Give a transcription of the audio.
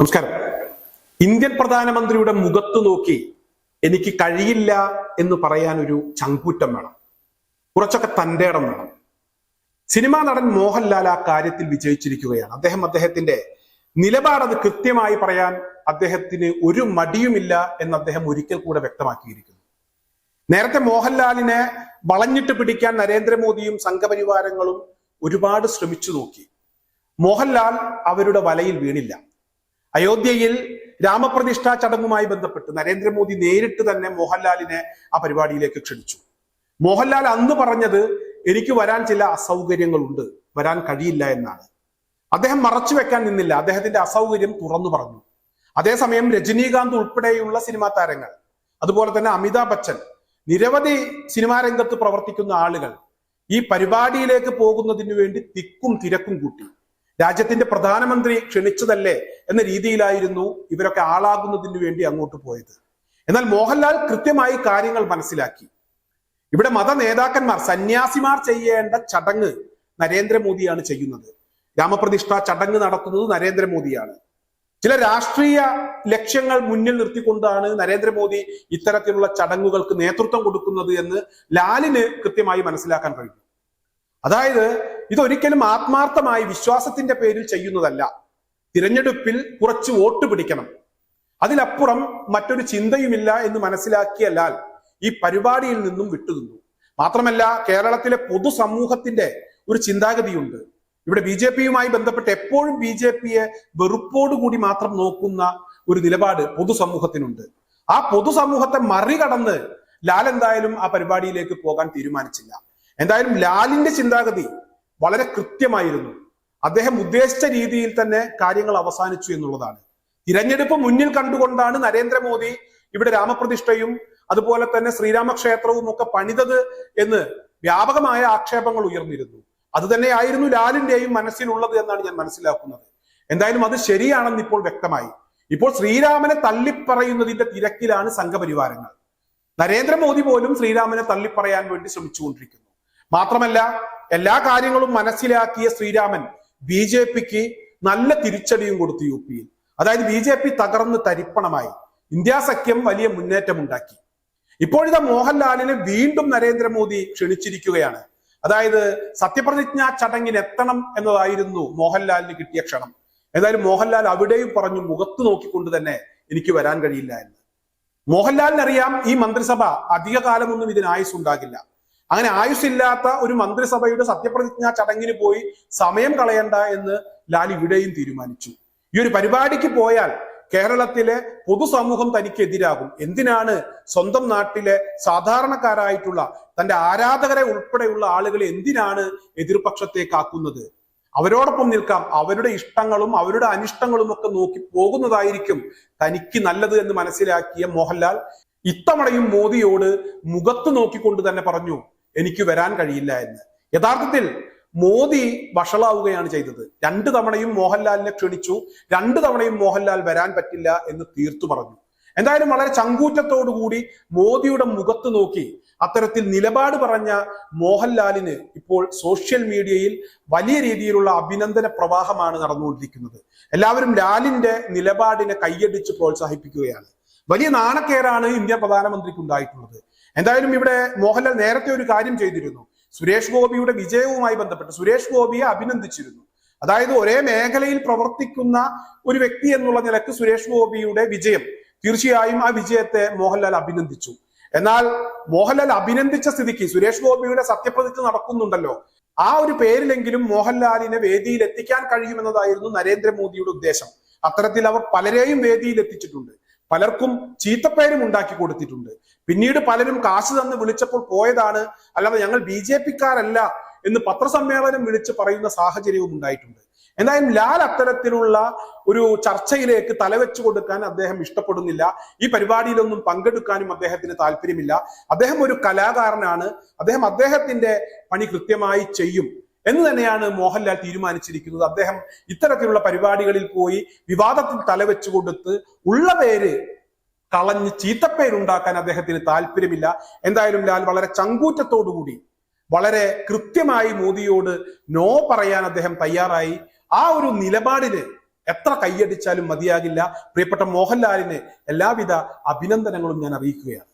നമസ്കാരം. ഇന്ത്യൻ പ്രധാനമന്ത്രിയുടെ മുഖത്ത് നോക്കി എനിക്ക് കഴിയില്ല എന്ന് പറയാൻ ഒരു ചങ്കൂറ്റം വേണം. കുറച്ചൊക്കെ തന്റെ ഇടം വേണം. സിനിമാ നടൻ മോഹൻലാൽ ആ കാര്യത്തിൽ വിജയിച്ചിരിക്കുകയാണ്. അദ്ദേഹം അദ്ദേഹത്തിന്റെ നിലപാടത് കൃത്യമായി പറയാൻ അദ്ദേഹത്തിന് ഒരു മടിയുമില്ല എന്ന് അദ്ദേഹം ഒരിക്കൽ കൂടെ വ്യക്തമാക്കിയിരിക്കുന്നു. നേരത്തെ മോഹൻലാലിനെ വളഞ്ഞിട്ട് പിടിക്കാൻ നരേന്ദ്രമോദിയും സംഘപരിവാരങ്ങളും ഒരുപാട് ശ്രമിച്ചു നോക്കി. മോഹൻലാൽ അവരുടെ വലയിൽ വീണില്ല. അയോധ്യയിൽ രാമപ്രതിഷ്ഠാ ചടങ്ങുമായി ബന്ധപ്പെട്ട് നരേന്ദ്രമോദി നേരിട്ട് തന്നെ മോഹൻലാലിനെ ആ പരിപാടിയിലേക്ക് ക്ഷണിച്ചു. മോഹൻലാൽ അന്ന് പറഞ്ഞത് എനിക്ക് വരാൻ ചില അസൗകര്യങ്ങളുണ്ട്. വരാൻ കഴിയില്ല എന്നാണ്. അദ്ദേഹം മറച്ചു വെക്കാൻ നിന്നില്ല. അദ്ദേഹത്തിന്റെ അസൗകര്യം തുറന്നു പറഞ്ഞു. അതേസമയം രജനീകാന്ത് ഉൾപ്പെടെയുള്ള സിനിമാ താരങ്ങൾ അതുപോലെ തന്നെ അമിതാഭ് ബച്ചൻ നിരവധി സിനിമാ രംഗത്ത് പ്രവർത്തിക്കുന്ന ആളുകൾ ഈ പരിപാടിയിലേക്ക് പോകുന്നതിന് വേണ്ടി തിക്കും തിരക്കും കൂട്ടി. രാജ്യത്തിന്റെ പ്രധാനമന്ത്രി ക്ഷണിച്ചതല്ലേ എന്ന രീതിയിലായിരുന്നു ഇവരൊക്കെ ആളാകുന്നതിന് വേണ്ടി അങ്ങോട്ട് പോയത്. എന്നാൽ മോഹൻലാൽ കൃത്യമായി കാര്യങ്ങൾ മനസ്സിലാക്കി. ഇവിടെ മത നേതാക്കന്മാർ സന്യാസിമാർ ചെയ്യേണ്ട ചടങ്ങ് നരേന്ദ്രമോദിയാണ് ചെയ്യുന്നത്. രാമപ്രതിഷ്ഠ ചടങ്ങ് നടത്തുന്നത് നരേന്ദ്രമോദിയാണ്. ചില രാഷ്ട്രീയ ലക്ഷ്യങ്ങൾ മുന്നിൽ നിർത്തിക്കൊണ്ടാണ് നരേന്ദ്രമോദി ഇത്തരത്തിലുള്ള ചടങ്ങുകൾക്ക് നേതൃത്വം കൊടുക്കുന്നത് എന്ന് ലാലിന് കൃത്യമായി മനസ്സിലാക്കാൻ കഴിഞ്ഞു. അതായത് ഇതൊരിക്കലും ആത്മാർത്ഥമായി വിശ്വാസത്തിന്റെ പേരിൽ ചെയ്യുന്നതല്ല. തിരഞ്ഞെടുപ്പിൽ കുറച്ച് വോട്ട് പിടിക്കണം. അതിലപ്പുറം മറ്റൊരു ചിന്തയുമില്ല എന്ന് മനസ്സിലാക്കിയ ലാൽ ഈ പരിപാടിയിൽ നിന്നും വിട്ടുനിന്നു. മാത്രമല്ല കേരളത്തിലെ പൊതുസമൂഹത്തിന്റെ ഒരു ചിന്താഗതിയുണ്ട്. ഇവിടെ ബി ജെ പിയുമായി ബന്ധപ്പെട്ട് എപ്പോഴും ബി ജെ പിയെ വെറുപ്പോടുകൂടി മാത്രം നോക്കുന്ന ഒരു നിലപാട് പൊതുസമൂഹത്തിനുണ്ട്. ആ പൊതുസമൂഹത്തെ മറികടന്ന് ലാൽ എന്തായാലും ആ പരിപാടിയിലേക്ക് പോകാൻ തീരുമാനിച്ചില്ല. എന്തായാലും ലാലിന്റെ ചിന്താഗതി വളരെ കൃത്യമായിരുന്നു. അദ്ദേഹം ഉദ്ദേശിച്ച രീതിയിൽ തന്നെ കാര്യങ്ങൾ അവസാനിച്ചു എന്നുള്ളതാണ്. തിരഞ്ഞെടുപ്പ് മുന്നിൽ കണ്ടുകൊണ്ടാണ് നരേന്ദ്രമോദി ഇവിടെ രാമപ്രതിഷ്ഠയും അതുപോലെ തന്നെ ശ്രീരാമക്ഷേത്രവും ഒക്കെ പണിതത് എന്ന് വ്യാപകമായ ആക്ഷേപങ്ങൾ ഉയർന്നിരുന്നു. അത് തന്നെയായിരുന്നു ലാലിന്റെയും മനസ്സിലുള്ളത് എന്നാണ് ഞാൻ മനസ്സിലാക്കുന്നത്. എന്തായാലും അത് ശരിയാണെന്ന് ഇപ്പോൾ വ്യക്തമായി. ഇപ്പോൾ ശ്രീരാമനെ തള്ളിപ്പറയുന്നതിന്റെ തിരക്കിലാണ് സംഘപരിവാരങ്ങൾ. നരേന്ദ്രമോദി പോലും ശ്രീരാമനെ തള്ളിപ്പറയാൻ വേണ്ടി ശ്രമിച്ചുകൊണ്ടിരിക്കുന്നു. മാത്രമല്ല എല്ലാ കാര്യങ്ങളും മനസ്സിലാക്കിയ ശ്രീരാമൻ ബി ജെ പിക്ക് നല്ല തിരിച്ചടിയും കൊടുത്തു യു പിയിൽ. അതായത് ബി ജെ പി തകർന്ന് തരിപ്പണമായി. ഇന്ത്യ സഖ്യം വലിയ മുന്നേറ്റമുണ്ടാക്കി. ഇപ്പോഴത്തെ മോഹൻലാലിനെ വീണ്ടും നരേന്ദ്രമോദി ക്ഷണിച്ചിരിക്കുകയാണ്. അതായത് സത്യപ്രതിജ്ഞാ ചടങ്ങിന് എത്തണം എന്നതായിരുന്നു മോഹൻലാലിന് കിട്ടിയ ക്ഷണം. എന്തായാലും മോഹൻലാൽ അവിടെയും പറഞ്ഞു മുഖത്ത് നോക്കിക്കൊണ്ട് തന്നെ എനിക്ക് വരാൻ കഴിയില്ല എന്ന്. മോഹൻലാലിനറിയാം ഈ മന്ത്രിസഭ അധികകാലമൊന്നും ഇതിന് ആയുസ് ഉണ്ടാകില്ല അങ്ങനെ ആയുസ്സില്ലാത്ത ഒരു മന്ത്രിസഭയുടെ സത്യപ്രതിജ്ഞാ ചടങ്ങിന് പോയി സമയം കളയണ്ട എന്ന് ലാൽ ഇവിടെയും തീരുമാനിച്ചു. ഈ ഒരു പരിപാടിക്ക് പോയാൽ കേരളത്തിലെ പൊതുസമൂഹം തനിക്കെതിരാകും എന്തിനാണ് സ്വന്തം നാട്ടിലെ സാധാരണക്കാരായിട്ടുള്ള തന്റെ ആരാധകരെ ഉൾപ്പെടെയുള്ള ആളുകൾ എന്തിനാണ് എതിർപക്ഷത്തേക്കാക്കുന്നത്? അവരോടൊപ്പം നിൽക്കാം. അവരുടെ ഇഷ്ടങ്ങളും അവരുടെ അനിഷ്ടങ്ങളും ഒക്കെ നോക്കി പോകുന്നതായിരിക്കും തനിക്ക് നല്ലത് എന്ന് മനസ്സിലാക്കിയ മോഹൻലാൽ ഇത്തവണയും മോദിയോട് മുഖത്ത് നോക്കിക്കൊണ്ട് തന്നെ പറഞ്ഞു എനിക്ക് വരാൻ കഴിയില്ല എന്ന്. യഥാർത്ഥത്തിൽ മോദി വഷളാവുകയാണ് ചെയ്തത്. രണ്ടു തവണയും മോഹൻലാലിനെ ക്ഷണിച്ചു. രണ്ടു തവണയും മോഹൻലാൽ വരാൻ പറ്റില്ല എന്ന് തീർത്തു പറഞ്ഞു. എന്തായാലും വളരെ ചങ്കൂറ്റത്തോടുകൂടി മോദിയുടെ മുഖത്ത് നോക്കി അത്തരത്തിൽ നിലപാട് പറഞ്ഞ മോഹൻലാലിന് ഇപ്പോൾ സോഷ്യൽ മീഡിയയിൽ വലിയ രീതിയിലുള്ള അഭിനന്ദന പ്രവാഹമാണ് നടന്നുകൊണ്ടിരിക്കുന്നത്. എല്ലാവരും ലാലിന്റെ നിലപാടിനെ കൈയടിച്ച് പ്രോത്സാഹിപ്പിക്കുകയാണ്. വലിയ നാണക്കേടാണ് ഇന്ത്യ പ്രധാനമന്ത്രിക്ക് ഉണ്ടായിട്ടുള്ളത്. എന്തായാലും ഇവിടെ മോഹൻലാൽ നേരത്തെ ഒരു കാര്യം ചെയ്തിരുന്നു. സുരേഷ് ഗോപിയുടെ വിജയവുമായി ബന്ധപ്പെട്ട് സുരേഷ് ഗോപിയെ അഭിനന്ദിച്ചിരുന്നു. അതായത് ഒരേ മേഖലയിൽ പ്രവർത്തിക്കുന്ന ഒരു വ്യക്തി എന്നുള്ള നിലയ്ക്ക് സുരേഷ് ഗോപിയുടെ വിജയം തീർച്ചയായും ആ വിജയത്തെ മോഹൻലാൽ അഭിനന്ദിച്ചു. എന്നാൽ മോഹൻലാൽ അഭിനന്ദിച്ച സ്ഥിതിക്ക് സുരേഷ് ഗോപിയുടെ സത്യപ്രതിജ്ഞ നടക്കുന്നുണ്ടല്ലോ. ആ ഒരു പേരിലെങ്കിലും മോഹൻലാലിനെ വേദിയിൽ എത്തിക്കാൻ കഴിയുമെന്നതായിരുന്നു നരേന്ദ്രമോദിയുടെ ഉദ്ദേശം. അത്തരത്തിൽ അവർ പലരെയും വേദിയിൽ എത്തിച്ചിട്ടുണ്ട് പലർക്കും ചീത്തപ്പേരും ഉണ്ടാക്കി കൊടുത്തിട്ടുണ്ട്. പിന്നീട് പലരും കാശ് തന്ന് വിളിച്ചപ്പോൾ പോയതാണ് അല്ലാതെ ഞങ്ങൾ ബി ജെ പിക്കാരല്ല എന്ന് പത്രസമ്മേളനം വിളിച്ച് പറയുന്ന സാഹചര്യവും ഉണ്ടായിട്ടുണ്ട്. എന്തായാലും ലാൽ അത്തരത്തിലുള്ള ഒരു ചർച്ചയിലേക്ക് തലവെച്ചു കൊടുക്കാൻ അദ്ദേഹം ഇഷ്ടപ്പെടുന്നില്ല. ഈ പരിപാടിയിലൊന്നും പങ്കെടുക്കാനും അദ്ദേഹത്തിന് താല്പര്യമില്ല. അദ്ദേഹം ഒരു കലാകാരനാണ്. അദ്ദേഹം അദ്ദേഹത്തിന്റെ പണി കൃത്യമായി ചെയ്യും. എന്ന് തന്നെയാണ് മോഹൻലാൽ തീരുമാനിച്ചിരിക്കുന്നത്. അദ്ദേഹം ഇത്തരത്തിലുള്ള പരിപാടികളിൽ പോയി വിവാദത്തിൽ തലവെച്ചു കൊടുത്ത് ഉള്ള പേര് കളഞ്ഞ് ചീത്തപ്പേരുണ്ടാക്കാൻ അദ്ദേഹത്തിന് താല്പര്യമില്ല. എന്തായാലും ലാൽ വളരെ ചങ്കൂറ്റത്തോടുകൂടി വളരെ കൃത്യമായി മോദിയോട് നോ പറയാൻ അദ്ദേഹം തയ്യാറായി. ആ ഒരു നിലപാടിന് എത്ര കൈയടിച്ചാലും മതിയാകില്ല. പ്രിയപ്പെട്ട മോഹൻലാലിന് എല്ലാവിധ അഭിനന്ദനങ്ങളും ഞാൻ അറിയിക്കുകയാണ്.